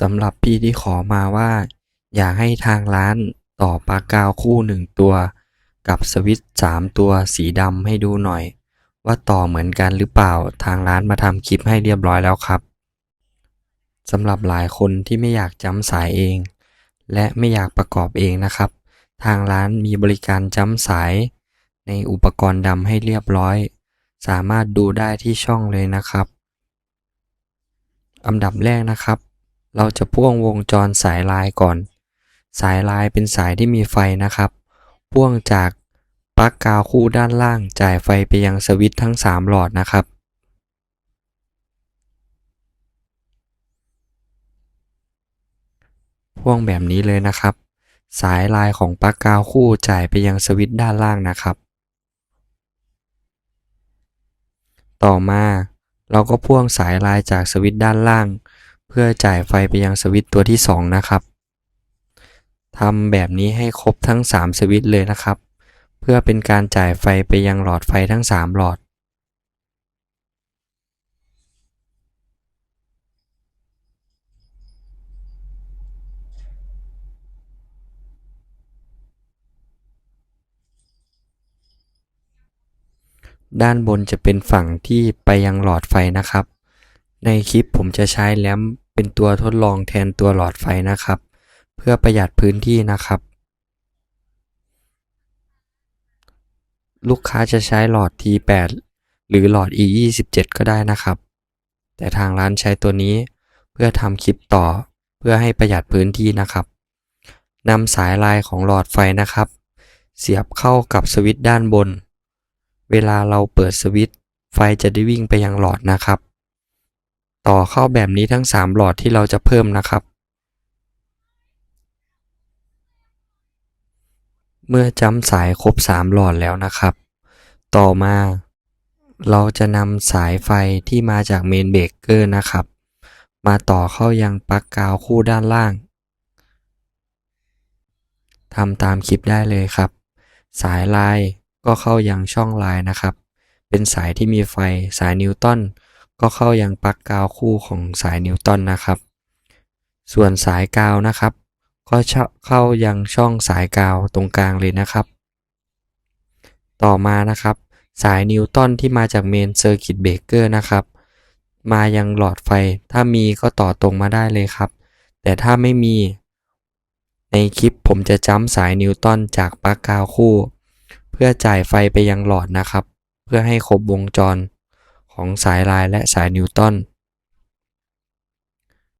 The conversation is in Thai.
สำหรับพี่ที่ขอมาว่า อยากให้ทางร้านต่อปลั๊กกาวคู่หนึ่งตัว กับสวิตช์สามตัวสีดำให้ดูหน่อย ว่าต่อเหมือนกันหรือเปล่าทางร้านมาทำคลิปให้เรียบร้อยแล้วครับสำหรับหลายคนที่ไม่อยากจำสายเอง และไม่อยากประกอบเองนะครับ ทางร้านมีบริการจำสาย ในอุปกรณ์ดำให้เรียบร้อย สามารถดูได้ที่ช่องเลยนะครับอันดับแรกนะครับ เราจะพ่วงวงจรสายลายก่อน สายลายเป็นสายที่มีไฟนะครับ พ่วงจากปลั๊กกาวคู่ด้านล่างจ่ายไฟไปยังสวิตช์ทั้ง 3 หลอดนะครับ พ่วงแบบนี้เลยนะครับ สายลายของปลั๊กกาวคู่จ่ายไปยังสวิตช์ด้านล่างนะครับ ต่อมาเราก็พ่วงสายลายจากสวิตช์ด้านล่าง เพื่อจ่ายไฟไปยังสวิตตัวที่ 2 นะครับทำแบบนี้ให้ครบทั้ง 3 สวิตเลยนะครับ เพื่อเป็นการจ่ายไฟไปยังหลอดไฟทั้ง 3 หลอด ด้านบนจะเป็นฝั่งที่ไปยังหลอดไฟนะครับ ในคลิปผมจะใช้แลมป์เป็นตัวทดลองแทนตัวหลอดไฟนะครับ เพื่อประหยัดพื้นที่นะครับ ลูกค้าจะใช้หลอด T8 หรือหลอด E27 ก็ได้นะครับ แต่ทางร้านใช้ตัวนี้เพื่อทำคลิปต่อเพื่อให้ประหยัดพื้นที่นะครับนำสายลายของหลอดไฟนะครับ เสียบเข้ากับสวิตช์ด้านบน เวลาเราเปิดสวิตช์ไฟจะได้วิ่งไปยังหลอดนะครับ ต่อเข้าแบบนี้ทั้ง 3 หลอดที่เราจะเพิ่มนะครับ เมื่อจำสายครบ 3 หลอดแล้วนะครับ ต่อมาเราจะนำสายไฟที่มาจากเมนเบรกเกอร์นะครับ มาต่อเข้ายังปลั๊กกาวคู่ด้านล่างทำตามคลิปได้เลยครับ สายลายก็เข้ายังช่องลายนะครับ เป็นสายที่มีไฟสายนิวตัน ก็เข้ายังปลั๊กกาวคู่ของสายนิวตันนะครับ ส่วนสายกาวนะครับ ก็เข้ายังช่องสายกาวตรงกลางเลยนะครับ ต่อมานะครับ สายนิวตันที่มาจากเมนเซอร์กิตเบรกเกอร์นะครับ มายังหลอดไฟถ้ามีก็ต่อตรงมาได้เลยครับ แต่ถ้าไม่มี ในคลิปผมจะจ้ำสายนิวตันจากปลั๊กกาวคู่ เพื่อจ่ายไฟไปยังหลอดนะครับ เพื่อให้ครบวงจร ของสายลายและสายนิวตัน